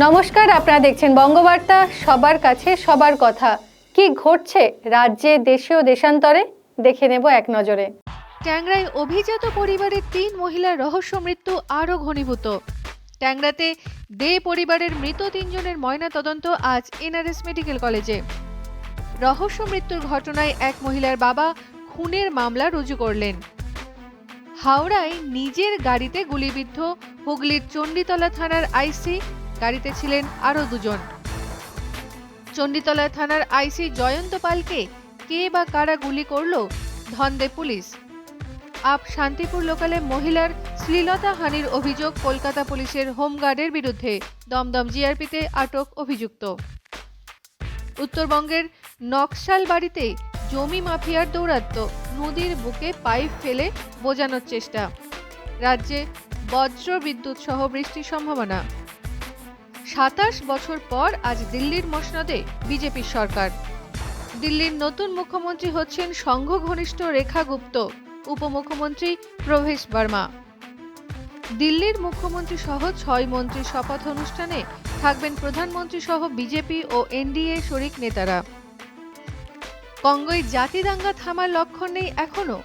নমস্কার, আপনারা দেখছেন বঙ্গবার্তা। সবার কাছে সবার কথা। কি ঘটছে রাজ্যে দেশে ও দেশান্তরে? দেখে নেব এক নজরে। ট্যাংরায় অভিজাত পরিবারের তিন মহিলার রহস্য মৃত্যু আরও ঘনীভূত। ট্যাংরাতে দে পরিবারের মৃত তিনজনের ময়না তদন্ত আজ এনআরএস মেডিকেল কলেজে। রহস্য মৃত্যুর ঘটনায় এক মহিলার বাবা খুনের মামলা রুজু করলেন। হাওড়ায় নিজের গাড়িতে গুলিবিদ্ধ হুগলির চণ্ডীতলা থানার আইসি গাড়িতে ছিলেন আরও দুজন। চণ্ডীতলা থানার আইসি জয়ন্ত পালকে কে বা কারা গুলি করল ধন্দে পুলিশ। আপ শান্তিপুর লোকালে মহিলার শ্লীলতা হানির অভিযোগ কলকাতা পুলিশের হোমগার্ডের বিরুদ্ধে দমদম জিআরপিতে আটক অভিযুক্ত। উত্তরবঙ্গের নকশাল বাড়িতে জমি মাফিয়ার দৌরাত্ম নদীর বুকে পাইপ ফেলে বোঝানোর চেষ্টা। রাজ্যে বজ্র বিদ্যুৎ সহ বৃষ্টির সম্ভাবনা। সাতাশ বছর পর আজ দিল্লির মসনদে বিজেপির সরকার। দিল্লির নতুন মুখ্যমন্ত্রী হচ্ছেন সংঘ ঘনিষ্ঠ রেখা গুপ্ত, উপমুখ্যমন্ত্রী প্রভেশ বর্মা। দিল্লির মুখ্যমন্ত্রী সহ ছয় মন্ত্রীর শপথ অনুষ্ঠানে থাকবেন প্রধানমন্ত্রী সহ বিজেপি ও এনডিএ শরিক নেতারা। কঙ্গোয় জাতি দাঙ্গা থামার লক্ষণ নেই এখনও।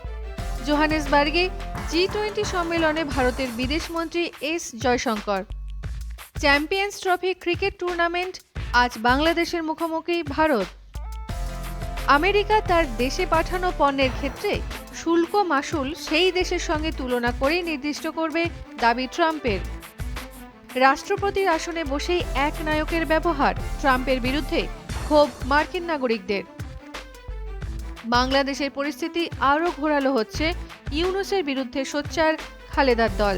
জোহানেসবার্গে জি টোয়েন্টি সম্মেলনে ভারতের বিদেশমন্ত্রী S Jaishankar. Champions trophy cricket tournament আজ বাংলাদেশের মুখোমুখি ভারত। আমেরিকা তার দেশে পাঠানো পণ্যের ক্ষেত্রে শুল্ক মাসুল সেই দেশের সঙ্গে তুলনা করেই নির্দিষ্ট করবে দাবি ট্রাম্পের। রাষ্ট্রপতির আসনে বসেই এক নায়কের ব্যবহার ট্রাম্পের বিরুদ্ধে ক্ষোভ মার্কিন নাগরিকদের। বাংলাদেশের পরিস্থিতি আরও ঘোরালো হচ্ছে ইউনুসের বিরুদ্ধে সোচ্চার খালেদার দল।